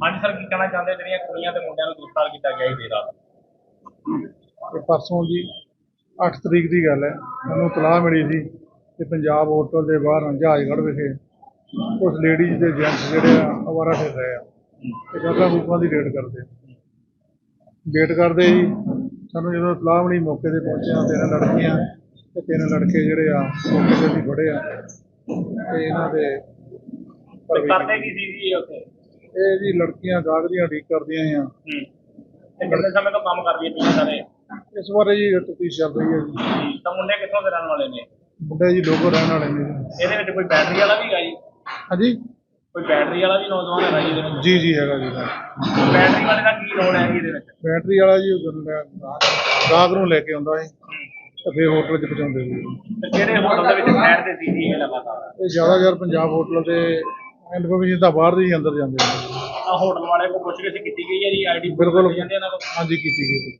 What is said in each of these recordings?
Sir ਕੀ ਕਹਿਣਾ ਚਾਹੁੰਦੇ ਜਿਹੜੀਆਂ ਕੁੜੀਆਂ ਤੇ ਮੁੰਡਿਆਂ ਨੂੰ ਗ੍ਰਿਫਤਾਰ ਕੀਤਾ ਗਿਆ ਸੀ ਰਾਤ? ਤੇ ਪਰਸੋਂ ਜੀ 8 ਤਰੀਕ ਦੀ ਗੱਲ ਹੈ। ਮੈਨੂੰ ਤਲਾਹ ਮਿਲੀ ਸੀ ਕਿ ਪੰਜਾਬ ਹੋਟਲ ਦੇ ਬਾਹਰ ਜਹਾਜ਼ਗੜ੍ਹ ਵਿਖੇ ਕੁਝ ਲੇਡੀਜ਼ ਤੇ ਜੈਂਟਸ ਜਿਹੜੇ ਆ ਅਵਾਰਾ ਫਿਰ ਰਹੇ ਆ। ਤੇ ਗਾਗਾ ਰੂਪਾਂ ਦੀ ਰੇਡ ਕਰਦੇ ਵੇਟ ਕਰਦੇ ਜੀ ਸਾਨੂੰ ਜਦੋਂ ਤਲਾਹ ਮਿਲੀ ਮੌਕੇ ਤੇ ਪਹੁੰਚਿਆ ਤਿੰਨ ਲੜਕੀਆਂ ਤੇ ਤਿੰਨ ਲੜਕੇ ਜਿਹੜੇ ਆ ਮੌਕੇ ਤੇ ਅਸੀਂ ਫੜੇ ਆ। ਤੇ ਇਹਨਾਂ ਦੇ ਕਰਦੇ ਕੀ ਸੀ ਜੀ ਉੱਥੇ? ਇਹ ਜੀ ਲੜਕੀਆਂ ਦੀਆਂ ਉਡੀਕ ਕਰਦੀਆਂ ਆ। ਹੂੰ। ਤੇ ਕਿੰਨੇ ਸਮੇਂ ਤੋਂ ਕੰਮ ਕਰਦੀਆਂ ਪਈਆਂ ਸਾਰੇ? ਇਸ ਬਾਰੇ ਜੀ ਤਫਤੀਸ਼ ਚੱਲ ਰਹੀ ਹੈ ਜੀ। ਤਾਂ ਮੁੰਡੇ ਕਿੱਥੋਂ ਦੇ ਰਹਿਣ ਵਾਲੇ ਨੇ? ਮੁੰਡੇ ਜੀ ਲੋਕੋ ਰਹਿਣ ਵਾਲੇ ਨੇ ਜੀ। ਇਹਦੇ ਵਿੱਚ ਕੋਈ ਬੈਟਰੀ ਵਾਲਾ ਵੀ ਹੈਗਾ ਜੀ? ਹਾਂਜੀ? ਕੋਈ ਬੈਟਰੀ ਵਾਲਾ ਵੀ ਨੌਜਵਾਨ ਹੈਗਾ ਜੀ ਇਹਦੇ ਵਿੱਚ? ਜੀ ਜੀ ਹੈਗਾ ਜੀ ਬੈਟਰੀ ਵਾਲੇ ਦਾ ਕੀ ਰੋਲ ਹੈ ਜੀ ਇਹਦੇ ਵਿੱਚ? ਬੈਟਰੀ ਵਾਲਾ ਜੀ ਉਹ ਗੰਦਾ ਗਾਹਕ। ਨੂੰ ਲੈ ਕੇ ਆਉਂਦਾ ਸੀ ਤੇ ਫਿਰ ਹੋਟਲ 'ਚ ਪਹੁੰਚਾਉਂਦੇ ਸੀ ਤੇ ਕਿਹੜੇ ਹੋਟਲ ਦੇ ਵਿੱਚ ਬੈਠ ਦੇ ਸੀ ਜੀ ਇਹ ਲਗਾਤਾਰ? ਇਹ ਜ਼ਿਆਦਾਤਰ ਪੰਜਾਬ ਹੋਟਲ ਦੇ ਇਨਫੋਰਮੇਸ਼ਨ ਤਾਂ ਬਾਹਰ ਦੇ ਹੀ ਅੰਦਰ ਜਾਂਦੇ ਨੇ। ਆ ਹੋਟਲ ਵਾਲੇ ਕੋ ਪੁੱਛਗਿੱਛ ਕੀਤੀ ਗਈ ਹੈ ਜੀ? ਆਈਡੀ ਬਿਲਕੁਲ। ਜਾਂਦੇ ਇਹਨਾਂ ਕੋਲ? ਹਾਂਜੀ ਕੀਤੀ ਗਈ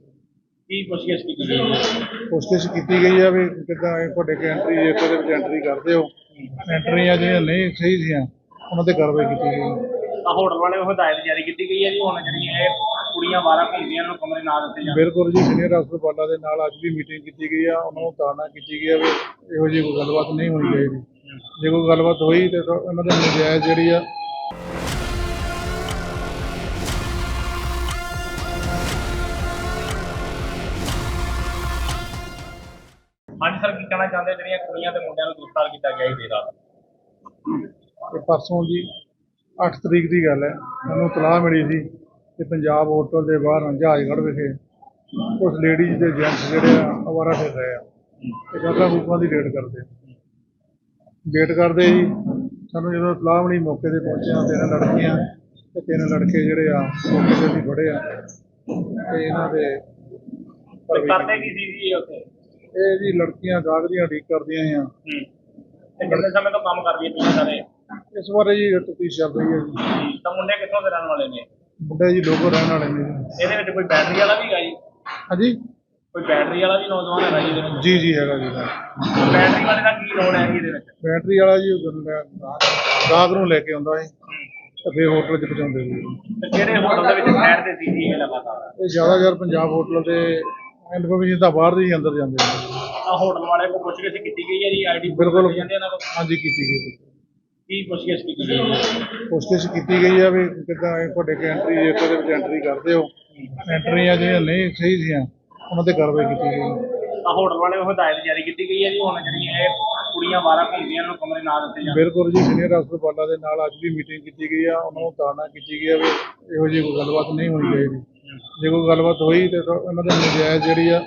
ਕੀ ਪੁੱਛਗਿੱਛ ਕੀਤੀ ਗਈ ਹੈ? ਕੋਸ਼ਿਸ਼ ਕੀਤੀ ਗਈ ਆ ਵੀ ਕਿੱਦਾਂ ਇਹ ਤੁਹਾਡੇ ਕੇ ਐਂਟਰੀ ਜੇ ਕੋਈ ਵਿੱਚ ਐਂਟਰੀ ਕਰਦੇ ਹੋ। ਐਂਟਰੀਆਂ ਜਿਹੜੀਆਂ ਨਹੀਂ ਸਹੀ ਸੀਆਂ ਉਹਨਾਂ ਤੇ ਕਾਰਵਾਈ ਕੀਤੀ ਗਈ। ਆ ਹੋਟਲ ਵਾਲੇ ਨੂੰ ਹਦਾਇਤ ਜਾਰੀ ਕੀਤੀ ਗਈ ਹੈ ਜੀ ਹੁਣ ਜਿਹੜੀਆਂ ਇਹ ਕੁੜੀਆਂ ਬਾਹਰ ਘੁੰਮਦੀਆਂ ਨੂੰ ਕਮਰੇ ਨਾ ਦਿੱਤੇ ਜਾਣ ਬਿਲਕੁਲ ਜੀ ਸੀਨੀਅਰ ਬਾਲਾ ਦੇ ਨਾਲ ਅੱਜ ਵੀ ਮੀਟਿੰਗ ਕੀਤੀ ਗਈ ਆ ਉਹਨਾਂ ਨੂੰ ਤਾੜਨਾ ਕੀਤੀ ਗਈ ਆ ਵੀ ਇਹੋ ਜਿਹੀ ਕੋਈ ਗੱਲਬਾਤ ਨਹੀਂ ਹੋਣੀ ਚਾਹੀਦੀ। ਜੇ ਕੋਈ ਗੱਲਬਾਤ ਹੋਈ ਤੇ ਉਹਨਾਂ ਦੇ ਨਜਾਇਜ਼ ਜਿਹੜੀ ਆ ਹਾਂਜੀ ਸਰ ਕੀ ਕਹਿਣਾ ਚਾਹੁੰਦੇ ਜਿਹੜੀਆਂ ਕੁੜੀਆਂ ਤੇ ਮੁੰਡਿਆਂ ਨੂੰ ਗ੍ਰਿਫਤਾਰ ਕੀਤਾ ਗਿਆ ਸੀ ਰਾਤ? ਤੇ ਪਰਸੋਂ ਜੀ 8 ਤਰੀਕ ਦੀ ਗੱਲ ਹੈ ਮੈਨੂੰ ਤਲਾਹ ਮਿਲੀ ਸੀ ਕਿ ਪੰਜਾਬ ਹੋਟਲ ਦੇ ਬਾਹਰ ਜਹਾਜ਼ਗੜ੍ਹ ਵਿਖੇ ਕੁਝ ਲੇਡੀਜ਼ ਤੇ ਜੈਂਟਸ ਜਿਹੜੇ ਆ ਅਵਾਰਾ ਫਿਰ ਰਹੇ ਆ। ਤੇ ਗਾਗਾ ਰੂਪਾਂ ਦੀ ਰੇਡ ਕਰਦੇ ਵੇਟ ਕਰਦੇ ਜੀ ਸਾਨੂੰ ਜਦੋਂ ਤਲਾਹ ਮਿਲੀ ਮੌਕੇ ਤੇ ਪਹੁੰਚਿਆ ਤਿੰਨ ਲੜਕੀਆਂ ਤੇ ਤਿੰਨ ਲੜਕੇ ਜਿਹੜੇ ਆ ਮੌਕੇ ਤੇ ਅਸੀਂ ਫੜੇ ਆ। ਤੇ ਇਹਨਾਂ ਦੇ ਤੇ ਕਰਦੇ ਕੀ ਸੀ ਜੀ ਉੱਥੇ? ਇਹ ਜੀ ਲੜਕੀਆਂ ਦੀਆਂ ਉਡੀਕ ਕਰਦੀਆਂ ਆ। ਹੂੰ। ਤੇ ਕਿੰਨੇ ਸਮੇਂ ਤੋਂ ਕੰਮ ਕਰਦੀਆਂ ਪਈਆਂ ਸਾਰੇ ਇਸ ਬਾਰੇ ਜੀ ਤਫਤੀਸ਼ ਚੱਲ ਰਹੀ ਹੈ ਜੀ। ਤਾਂ ਮੁੰਡੇ ਕਿੱਥੋਂ ਦੇ ਰਹਿਣ ਵਾਲੇ ਨੇ? ਮੁੰਡੇ ਜੀ ਲੋਕੋ ਰਹਿਣ ਵਾਲੇ ਨੇ ਜੀ। ਇਹਦੇ ਵਿੱਚ ਕੋਈ ਬੈਟਰੀ ਵਾਲਾ ਵੀ ਹੈਗਾ ਜੀ? ਹਾਂਜੀ? ਕੋਈ ਬੈਟਰੀ ਵਾਲਾ ਵੀ ਨੌਜਵਾਨ ਹੈਗਾ ਜੀ ਇਹਦੇ ਵਿੱਚ? ਜੀ ਜੀ ਹੈਗਾ ਜੀ ਬੈਟਰੀ ਵਾਲੇ ਦਾ ਕੀ ਰੋਲ ਹੈ ਜੀ ਇਹਦੇ ਵਿੱਚ? ਬੈਟਰੀ ਵਾਲਾ ਜੀ ਉਹ ਗੰਦਾ ਗਾਹਕ ਨੂੰ ਲੈ ਕੇ ਆਉਂਦਾ ਸੀ ਤੇ ਫਿਰ ਹੋਟਲ 'ਚ ਪਹੁੰਚਾਉਂਦੇ ਸੀ ਤੇ ਕਿਹੜੇ ਹੋਟਲ ਦੇ ਵਿੱਚ ਬੈਠ ਦੇ ਸੀ ਜੀ ਇਹ ਲਗਾਤਾਰ? ਇਹ ਜ਼ਿਆਦਾਤਰ ਪੰਜਾਬ ਹੋਟਲ ਦੇ ਇਨਫੋਰਮੇਸ਼ਨ ਤਾਂ ਬਾਹਰ ਦੇ ਹੀ ਅੰਦਰ ਜਾਂਦੇ ਨੇ। ਆ ਹੋਟਲ ਵਾਲੇ ਕੋ ਪੁੱਛਗਿੱਛ ਕੀਤੀ ਗਈ ਹੈ ਜੀ? ਆਈਡੀ ਬਿਲਕੁਲ। ਜਾਂਦੇ ਇਹਨਾਂ ਕੋਲ? ਹਾਂਜੀ ਕੀਤੀ ਗਈ ਕੀ ਪੁੱਛਗਿੱਛ ਕੀਤੀ ਗਈ ਹੈ? ਕੋਸ਼ਿਸ਼ ਕੀਤੀ ਗਈ ਆ ਵੀ ਕਿੱਦਾਂ ਇਹ ਤੁਹਾਡੇ ਐਂਟਰੀ ਜੇ ਕੋਈ ਵਿੱਚ ਐਂਟਰੀ ਕਰਦੇ ਹੋ। ਐਂਟਰੀਆਂ ਜਿਹੜੀਆਂ ਨਹੀਂ ਸਹੀ ਸੀਆਂ ਉਹਨਾਂ ਤੇ ਕਾਰਵਾਈ ਕੀਤੀ ਗਈ। ਆ ਹੋਟਲ ਵਾਲੇ ਨੂੰ ਹਦਾਇਤ ਜਾਰੀ ਕੀਤੀ ਗਈ ਹੈ ਜੀ ਹੁਣ ਜਿਹੜੀਆਂ ਇਹ ਕੁੜੀਆਂ ਬਾਹਰ ਘੁੰਮਦੀਆਂ ਇਹਨਾਂ ਨੂੰ ਕਮਰੇ ਨਾ ਦਿੱਤੇ ਜਾਣ। ਬਿਲਕੁਲ ਜੀ ਸੀਨੀਅਰ ਅਫਸਰ ਬਾਲਾ ਦੇ ਨਾਲ ਅੱਜ ਵੀ ਮੀਟਿੰਗ ਕੀਤੀ ਗਈ ਆ ਉਹਨਾਂ ਨੂੰ ਤਾੜਨਾ ਕੀਤੀ ਗਈ ਆ ਵੀ ਇਹੋ ਜਿਹੀ ਕੋਈ ਗੱਲਬਾਤ ਨਹੀਂ ਹੋਣੀ ਚਾਹੀਦੀ। ਜੇ ਕੋਈ ਗੱਲਬਾਤ ਹੋਈ ਤੇ ਤਾਂ ਉਹਨਾਂ ਦੇ ਨਜਾਇਜ਼ ਜਿਹੜੀ ਆ